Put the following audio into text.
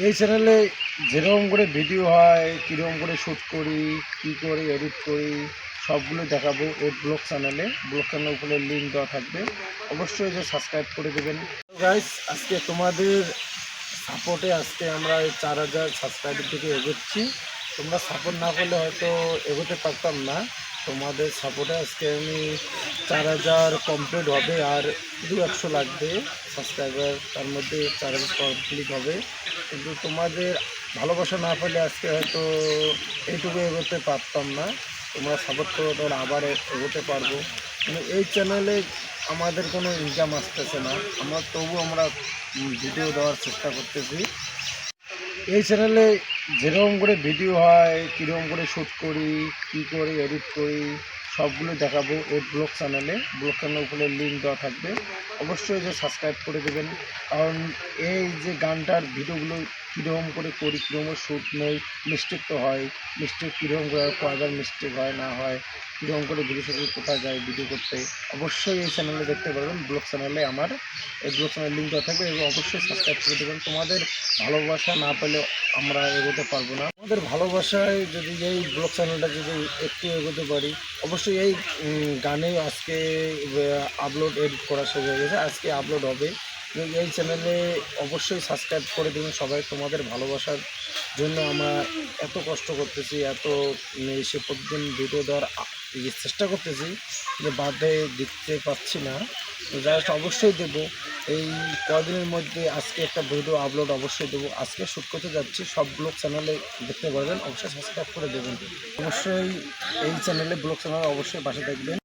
এই চ্যানেলে যেরকম করে ভিডিও হয়, কীরকম করে শ্যুট করি, কী করে এডিট করি সবগুলো দেখাবো এই ব্লগ চ্যানেলে ব্লগ চ্যানেলের উপরে লিঙ্ক দেওয়া থাকবে। অবশ্যই যে সাবস্ক্রাইব করে দেবেন। গাইস আজকে তোমাদের সাপোর্টে আজকে আমরা চার হাজার সাবস্ক্রাইবের দিকে এগোচ্ছি। তোমরা সাপোর্ট না করলে হয়তো এগোতে পারতাম না। তোমাদের সাপোর্টে আজকে আমি চার হাজার কমপ্লিট হবে আর দু একশো লাগবে সাবস্ক্রাইবার তার মধ্যে চার হাজার কমপ্লিট হবে। কিন্তু তোমাদের ভালোবাসা না পেলে আজকে হয়তো এইটুকু এগোতে পারতাম না। তোমরা সাপোর্ট করো, তাহলে আবার এগোতে পারব। কিন্তু এই চ্যানেলে আমাদের কোনো ইনকাম আসতেছে না। আমরা তবু আমরা ভিডিও দেওয়ার চেষ্টা করতেছি। এই চ্যানেলে যেরকম করে ভিডিও হয়, কীরকম করে শ্যুট করি, কি করে এডিট করি, সবগুলো দেখাবো এই ব্লগ চ্যানেলে ব্লগ চ্যানেলের উপরে লিঙ্ক দেওয়া থাকবে। অবশ্যই যে সাবস্ক্রাইব করে দেবেন। কারণ এই যে গানটার ভিডিওগুলো কীরকম করে করি, কীরকম শ্যুট নেই মিস্টেক তো হয়। মিস্টেক কীরকম করে কয়বার মিস্টেক হয়, না হয়, কীরকম করে ভিডিও শুট কোথায় যায় ভিডিও করতে, অবশ্যই এই চ্যানেলে দেখতে পারবেন। ব্লগ চ্যানেলে আমার, এই ব্লগ চ্যানেল লিঙ্ক দেওয়া থাকবে এবং অবশ্যই সাবস্ক্রাইব করে দেবেন। তোমাদের ভালোবাসা না পেলে আমরা এগোতে পারব না। আমাদের ভালোবাসায় যদি এই ব্লগ চ্যানেলটা যদি একটু এগোতে পারি, অবশ্যই এই গানে আজকে আপলোড এডিট করা শেষ হয়ে গেছে। আজকে আপলোড হবে। এই চ্যানেলে অবশ্যই সাবস্ক্রাইব করে দেবেন সবাই। তোমাদের ভালোবাসার জন্য আমরা এত কষ্ট করতেছি এত উম, সে প্রতিদিন ভিডিও দেওয়ার চেষ্টা করতেছি যে বাদে দেখতে পাচ্ছি না। জাস্ট অবশ্যই দেবো। এই কদিনের মধ্যে আজকে একটা ভিডিও আপলোড অবশ্যই দেবো। আজকে শ্যুট করতে যাচ্ছি সব ব্লগ চ্যানেলে দেখতে পারবেন। অবশ্যই সাবস্ক্রাইব করে দেবেন। অবশ্যই এই চ্যানেলে ব্লগ চ্যানেলে অবশ্যই পাশে থাকবেন।